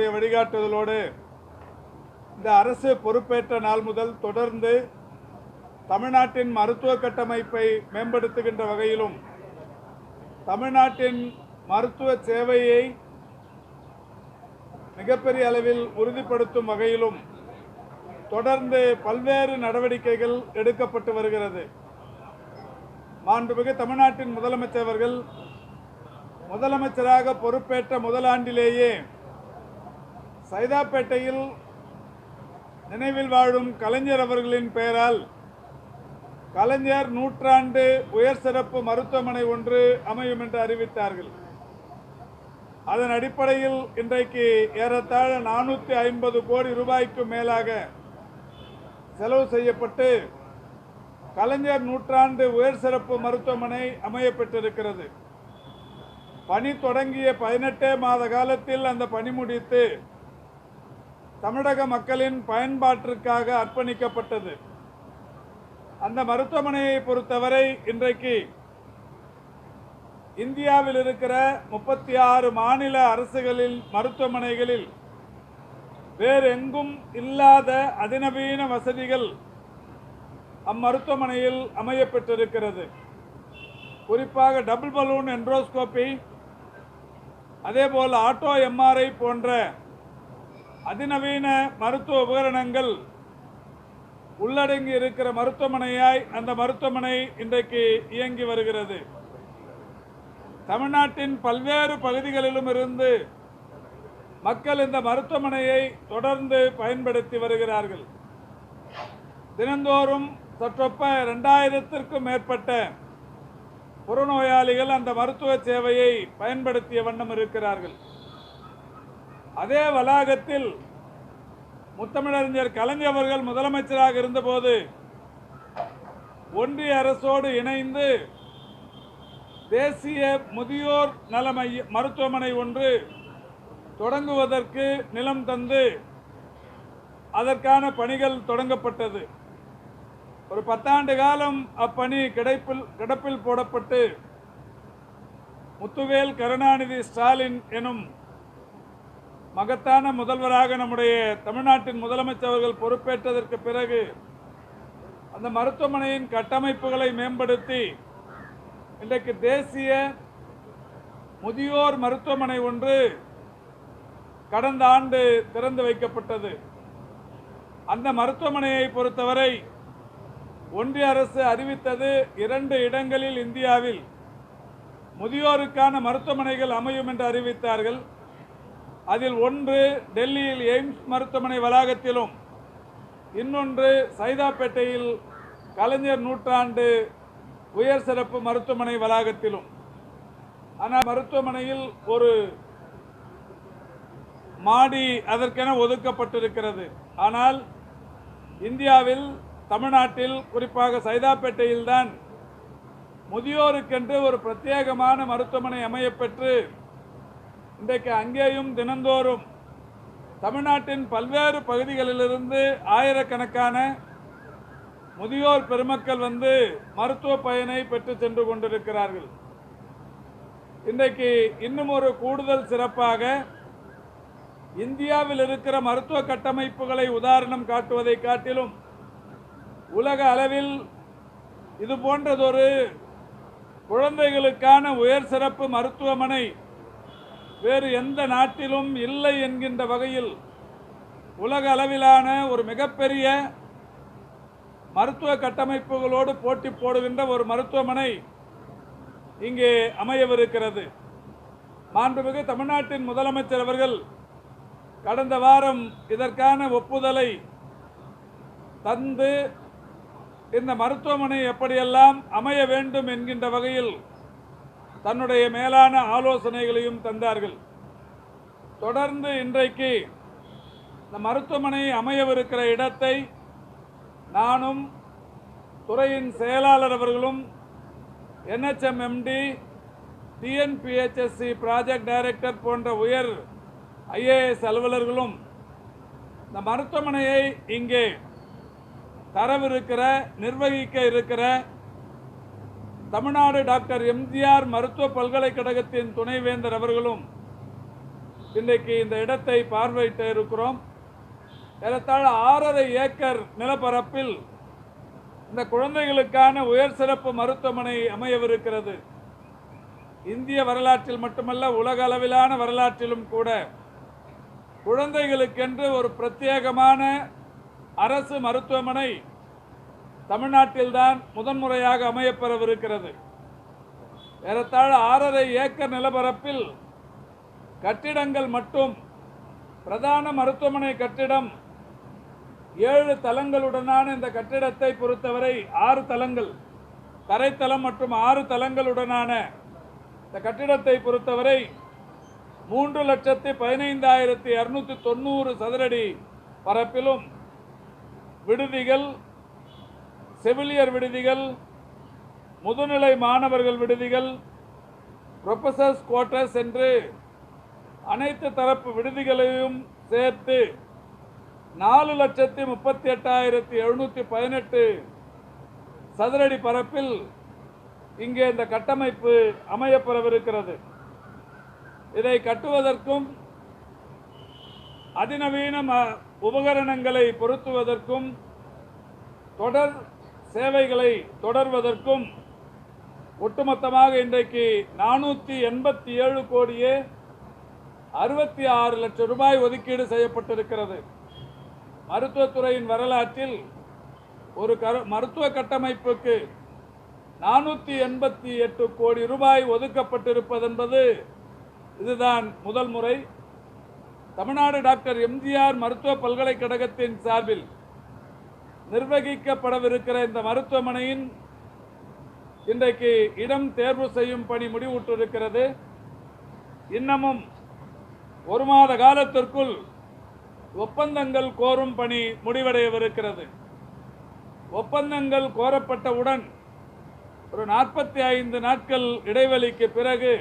அவருடைய வழிகாட்டுதலோடு இந்த அரசு பொறுப்பேற்ற நாள் முதல் தொடர்ந்து தமிழ்நாட்டின் மருத்துவ கட்டமைப்பை மேம்படுத்துகின்ற வகையிலும் தமிழ்நாட்டின் மருத்துவ சேவையை மிகப்பெரிய அளவில் உறுதிப்படுத்தும் வகையிலும் தொடர்ந்து பல்வேறு நடவடிக்கைகள் எடுக்கப்பட்டு வருகிறது. மாண்புமிகு தமிழ்நாட்டின் முதலமைச்சர் அவர்கள் முதலமைச்சராக பொறுப்பேற்ற முதலாண்டிலேயே சைதாப்பேட்டையில் நினைவில் வாழும் கலைஞர் அவர்களின் பெயரால் கலைஞர் நூற்றாண்டு உயர் சிறப்பு மருத்துவமனை ஒன்று அமையும் என்று அறிவித்தார்கள். அதன் அடிப்படையில் இன்றைக்கு ஏறத்தாழ நானூற்றி ஐம்பது கோடி ரூபாய்க்கும் மேலாக செலவு செய்யப்பட்டு கலைஞர் நூற்றாண்டு உயர் சிறப்பு மருத்துவமனை அமையப்பெற்றிருக்கிறது. பணி தொடங்கிய பதினெட்டே மாத காலத்தில் அந்த பணி முடித்து தமிழக மக்களின் பயன்பாட்டிற்காக அர்ப்பணிக்கப்பட்டது. அந்த மருத்துவமனையை பொறுத்தவரை இன்றைக்கு இந்தியாவில் இருக்கிற முப்பத்தி ஆறு மாநில அரசுகளில் மருத்துவமனைகளில் வேறு எங்கும் இல்லாத அதிநவீன வசதிகள் அம்மருத்துவமனையில் அமையப்பெற்றிருக்கிறது. குறிப்பாக டபுள் பலூன் என்ட்ரோஸ்கோபி அதேபோல் ஆட்டோ எம்ஆர்ஐ போன்ற அதிநவீன மருத்துவ உபகரணங்கள் உள்ளடங்கி இருக்கிற மருத்துவமனையாய் அந்த மருத்துவமனை இன்றைக்கு இயங்கி வருகிறது. தமிழ்நாட்டின் பல்வேறு பகுதிகளிலும் இருந்து மக்கள் இந்த மருத்துவமனையை தொடர்ந்து பயன்படுத்தி வருகிறார்கள். தினந்தோறும் சற்றொப்ப இரண்டாயிரத்திற்கும் மேற்பட்ட புறநோயாளிகள் அந்த மருத்துவ சேவையை பயன்படுத்திய வண்ணம் இருக்கிறார்கள். அதே வளாகத்தில் முத்தமிழறிஞர் கலைஞர் அவர்கள் முதலமைச்சராக இருந்தபோது ஒன்றிய அரசோடு இணைந்து தேசிய முதியோர் நல மைய மருத்துவமனை ஒன்று தொடங்குவதற்கு நிலம் தந்து அதற்கான பணிகள் தொடங்கப்பட்டது. ஒரு பத்தாண்டு காலம் அப்பணி கிடைப்பில் கிடப்பில் போடப்பட்டு முத்துவேல் கருணாநிதி ஸ்டாலின் எனும் மகத்தான முதல்வராக நம்முடைய தமிழ்நாட்டின் முதலமைச்சர் அவர்கள் பொறுப்பேற்றதற்கு பிறகு அந்த மருத்துவமனையின் கட்டமைப்புகளை மேம்படுத்தி இன்றைக்கு தேசிய முதியோர் மருத்துவமனை ஒன்று கடந்த ஆண்டு திறந்து வைக்கப்பட்டது. அந்த மருத்துவமனையை பொறுத்தவரை ஒன்றிய அரசு அறிவித்தது இரண்டு இடங்களில் இந்தியாவில் முதியோருக்கான மருத்துவமனைகள் அமையும் என்று அறிவித்தார்கள். அதில் ஒன்று டெல்லியில் எய்ம்ஸ் மருத்துவமனை வளாகத்திலும் இன்னொன்று சைதாப்பேட்டையில் கலைஞர் நூற்றாண்டு உயர் சிறப்பு மருத்துவமனை வளாகத்திலும். ஆனால் மருத்துவமனையில் ஒரு மாடி அதற்கென ஒதுக்கப்பட்டிருக்கிறது. ஆனால் இந்தியாவில் தமிழ்நாட்டில் குறிப்பாக சைதாப்பேட்டையில்தான் முதியோருக்கென்று ஒரு பிரத்யேகமான மருத்துவமனை அமையப்பெற்று இன்றைக்கு அங்கேயும் தினந்தோறும் தமிழ்நாட்டின் பல்வேறு பகுதிகளிலிருந்து ஆயிரக்கணக்கான முதியோர் பெருமக்கள் வந்து மருத்துவ பயனை பெற்று சென்று கொண்டிருக்கிறார்கள். இன்றைக்கு இன்னும் ஒரு கூடுதல் சிறப்பாக இந்தியாவில் இருக்கிற மருத்துவ கட்டமைப்புகளை உதாரணம் காட்டுவதை காட்டிலும் உலக அளவில் இது போன்றதொரு குழந்தைகளுக்கான உயர் சிறப்பு மருத்துவமனை வேறு எந்த நாட்டிலும் இல்லை என்கின்ற வகையில் உலக அளவிலான ஒரு மிகப்பெரிய மருத்துவ கட்டமைப்புகளோடு போட்டி போடுகின்ற ஒரு மருத்துவமனை இங்கே அமையவிருக்கிறது. மாண்புமிகு தமிழ்நாட்டின் முதலமைச்சர் அவர்கள் கடந்த வாரம் இதற்கான ஒப்புதலை தந்து இந்த மருத்துவமனை எப்படியெல்லாம் அமைய வேண்டும் என்கின்ற வகையில் தன்னுடைய மேலான ஆலோசனைகளையும் தந்தார்கள். தொடர்ந்து இன்றைக்கு இந்த மருத்துவமனை அமையவிருக்கிற இடத்தை நானும் துறையின் செயலாளர் அவர்களும் என்ஹெச்எம்எம்டி டிஎன்பிஹெச்எஸ்சி ப்ராஜெக்ட் டைரக்டர் போன்ற உயர் ஐஏஎஸ் அலுவலர்களும் இந்த மருத்துவமனையை இங்கே தரவிருக்கிற நிர்வகிக்க இருக்கிற தமிழ்நாடு டாக்டர் எம்ஜிஆர் மருத்துவ பல்கலைக்கழகத்தின் துணைவேந்தர் அவர்களும் இன்றைக்கு இந்த இடத்தை பார்வையிட்டு இருக்கிறோம் ஏறத்தாழ ஆறரை ஏக்கர் நிலப்பரப்பில் இந்த குழந்தைகளுக்கான உயர் சிறப்பு மருத்துவமனை அமையவிருக்கிறது. இந்திய வரலாற்றில் மட்டுமல்ல உலக அளவிலான வரலாற்றிலும் கூட குழந்தைகளுக்கென்று ஒரு பிரத்யேகமான அரசு மருத்துவமனை தமிழ்நாட்டில்தான் முதன்முறையாக அமையப்பெறவிருக்கிறது. ஏறத்தாழ ஆறரை ஏக்கர் நிலப்பரப்பில் கட்டிடங்கள் மட்டும் பிரதான மருத்துவமனை கட்டிடம் ஏழு தலங்களுடனான இந்த கட்டிடத்தை பொறுத்தவரை ஆறு தலங்கள் தரைத்தலம் மற்றும் ஆறு தலங்களுடனான இந்த கட்டிடத்தை பொறுத்தவரை மூன்று லட்சத்தி பதினைந்தாயிரத்தி இரநூத்தி தொண்ணூறு சதுரடி பரப்பிலும் விடுதிகள் செவிலியர் விடுதிகள் முதுநிலை மாணவர்கள் விடுதிகள் ப்ரொஃபசர்ஸ் குவார்ட்டர்ஸ் என்று அனைத்து தரப்பு விடுதிகளையும் சேர்த்து நாலு லட்சத்தி முப்பத்தி எட்டாயிரத்தி எழுநூற்றி பதினெட்டு சதுரடி பரப்பில் இங்கே இந்த கட்டமைப்பு அமையப்பெறவிருக்கிறது. இதை கட்டுவதற்கும் அதிநவீன உபகரணங்களை பொருத்துவதற்கும் தொடர் சேவைகளை தொடர்வதற்கும் ஒட்டுமொத்தமாக இன்றைக்கு நானூற்றி எண்பத்தி ஏழு கோடியே அறுபத்தி ஆறு லட்சம் ரூபாய் ஒதுக்கீடு செய்யப்பட்டிருக்கிறது. மருத்துவத்துறையின் வரலாற்றில் ஒரு கரு மருத்துவ கட்டமைப்புக்கு நானூற்றி எண்பத்தி எட்டு கோடி ரூபாய் ஒதுக்கப்பட்டிருப்பதென்பது இதுதான் முதல் முறை. தமிழ்நாடு டாக்டர் எம்ஜிஆர் மருத்துவ பல்கலைக்கழகத்தின் சார்பில் நிர்வகிக்கப்படவிருக்கிற இந்த மருத்துவமனையின் இன்றைக்கு இடம் தேர்வு செய்யும் பணி முடிவுற்றிருக்கிறது. இன்னமும் ஒரு மாத காலத்திற்குள் ஒப்பந்தங்கள் கோரும் பணி முடிவடையவிருக்கிறது. ஒப்பந்தங்கள் கோரப்பட்டவுடன் ஒரு நாற்பத்தி ஐந்து நாட்கள் இடைவெளிக்கு பிறகு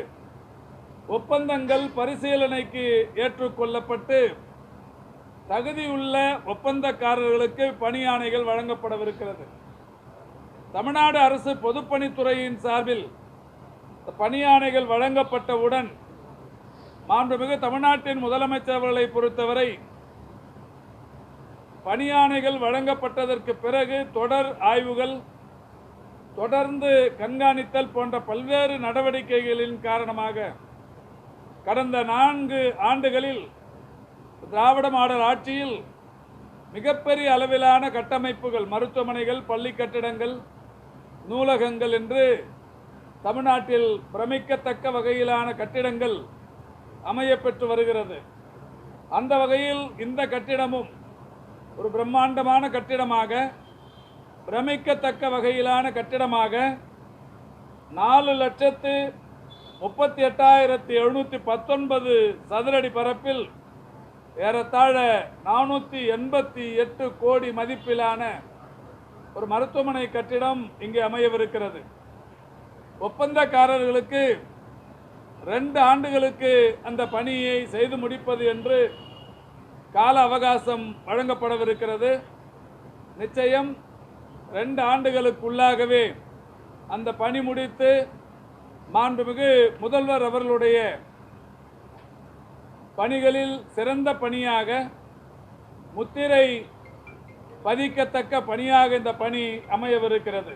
ஒப்பந்தங்கள் பரிசீலனைக்கு ஏற்றுக்கொள்ளப்பட்டு தகுதியுள்ள ஒப்பந்தக்காரர்களுக்கு பணி ஆணைகள் வழங்கப்படவிருக்கிறது. தமிழ்நாடு அரசு பொதுப்பணித்துறையின் சார்பில் பணியானைகள் பணி ஆணைகள் வழங்கப்பட்டவுடன் மாண்புமிகு தமிழ்நாட்டின் முதலமைச்சர் அவர்களை பொறுத்தவரை பணியானைகள் வழங்கப்பட்டதற்கு பிறகு தொடர் ஆய்வுகள் தொடர்ந்து கண்காணித்தல் போன்ற பல்வேறு நடவடிக்கைகளின் காரணமாக கடந்த நான்கு ஆண்டுகளில் திராவிட மாடல் ஆட்சியில் மிகப்பெரிய அளவிலான கட்டமைப்புகள் மருத்துவமனைகள் பள்ளி கட்டிடங்கள் நூலகங்கள் என்று தமிழ்நாட்டில் பிரமிக்கத்தக்க வகையிலான கட்டிடங்கள் அமையப்பெற்று வருகிறது. அந்த வகையில் இந்த கட்டிடமும் ஒரு பிரம்மாண்டமான கட்டிடமாக பிரமிக்கத்தக்க வகையிலான கட்டிடமாக நாலு லட்சத்து முப்பத்தி எட்டாயிரத்தி எழுநூற்றி பத்தொன்பது சதுரடி பரப்பில் ஏறத்தாழ நானூற்றி எண்பத்தி எட்டு கோடி மதிப்பிலான ஒரு மருத்துவமனை கட்டிடம் இங்கே அமையவிருக்கிறது. ஒப்பந்தக்காரர்களுக்கு ரெண்டு ஆண்டுகளுக்கு அந்த பணியை செய்து முடிப்பது என்று கால அவகாசம் வழங்கப்படவிருக்கிறது. நிச்சயம் ரெண்டு ஆண்டுகளுக்குள்ளாகவே அந்த பணி முடித்து மாண்புமிகு முதல்வர் அவர்களுடைய பணிகளில் சிறந்த பணியாக முத்திரை பதிக்கத்தக்க பணியாக இந்த பணி அமையவிருக்கிறது.